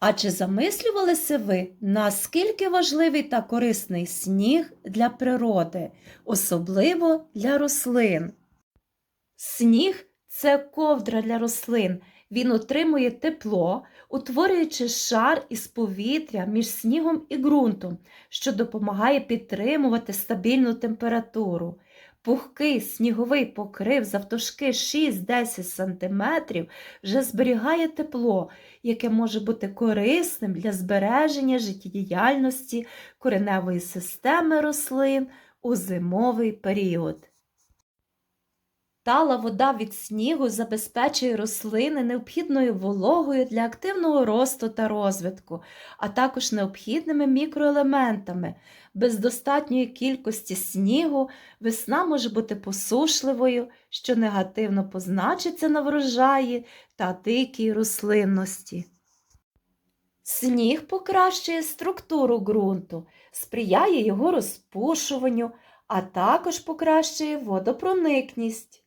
А чи замислювалися ви, наскільки важливий та корисний сніг для природи, особливо для рослин? Сніг це ковдра для рослин. Він утримує тепло, утворюючи шар із повітря між снігом і ґрунтом, що допомагає підтримувати стабільну температуру. Пухкий сніговий покрив завтовшки 6-10 см вже зберігає тепло, яке може бути корисним для збереження життєдіяльності кореневої системи рослин у зимовий період. Тала вода від снігу забезпечує рослини необхідною вологою для активного росту та розвитку, а також необхідними мікроелементами. Без достатньої кількості снігу весна може бути посушливою, що негативно позначиться на врожаї та дикій рослинності. Сніг покращує структуру ґрунту, сприяє його розпушуванню, а також покращує водопроникність.